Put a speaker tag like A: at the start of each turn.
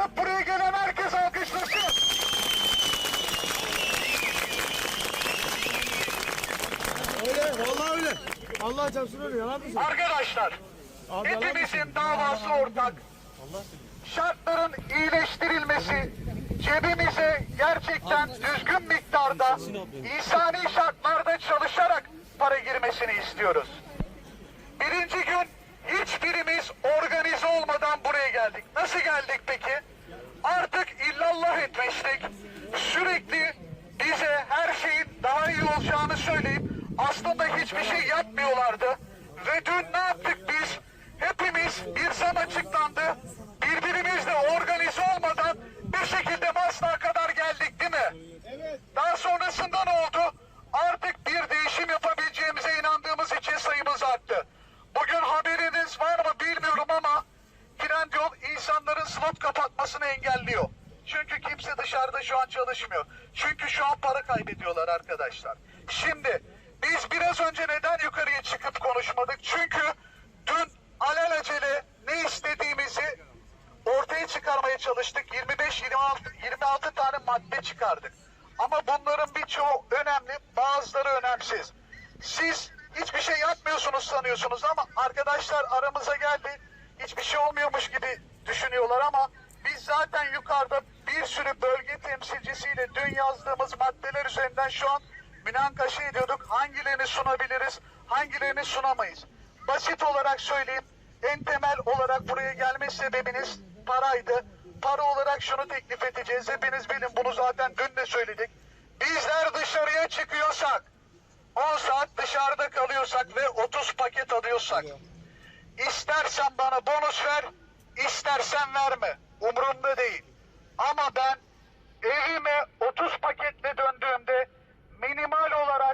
A: toplanıp buraya gelen herkes alkışlasın.
B: Öyle, vallahi öyle. Allah çarpsın öyle, yalan mısın?
A: Arkadaşlar,
B: Abi
A: hepimizin davası ortak. Şartların iyileştirilmesi, cebimize gerçekten düzgün miktarda, insani şartlarda çalışarak para girmesini istiyoruz. Birinci gün hiçbirimiz organize olmadan buraya geldik. Nasıl geldik peki? Artık illallah etmiştik. Sürekli bize her şeyin daha iyi olacağını söyleyip aslında hiçbir şey yapmıyorlardı. Ve dün ne yaptık biz? Hepimiz bir zam açıklandı. Birbirimizle organize olmadan bir şekilde Maslak'a kadar geldik değil mi? Daha sonrasında ne oldu? İnsanların slot kapatmasını engelliyor. Çünkü kimse dışarıda şu an çalışmıyor. Çünkü şu an para kaybediyorlar arkadaşlar. Şimdi biz biraz önce neden yukarıya çıkıp konuşmadık? Çünkü dün alelacele ne istediğimizi ortaya çıkarmaya çalıştık. 25-26 26 tane madde çıkardık. Ama bunların birçoğu önemli, bazıları önemsiz. Siz hiçbir şey yapmıyorsunuz sanıyorsunuz ama arkadaşlar aramıza geldi. Hiçbir şey olmuyormuş gibi düşünüyorlar ama biz zaten yukarıda bir sürü bölge temsilcisiyle dün yazdığımız maddeler üzerinden şu an münakaşa ediyorduk. Hangilerini sunabiliriz, hangilerini sunamayız. Basit olarak söyleyeyim, en temel olarak buraya gelme sebebiniz paraydı. Para olarak şunu teklif edeceğiz. Hepiniz bilin bunu zaten dün de söyledik. Bizler dışarıya çıkıyorsak, 10 saat dışarıda kalıyorsak ve 30 paket alıyorsak, istersen bana bonus ver, İstersen verme. Umurumda değil. Ama ben evime 30 paketle döndüğümde minimal olarak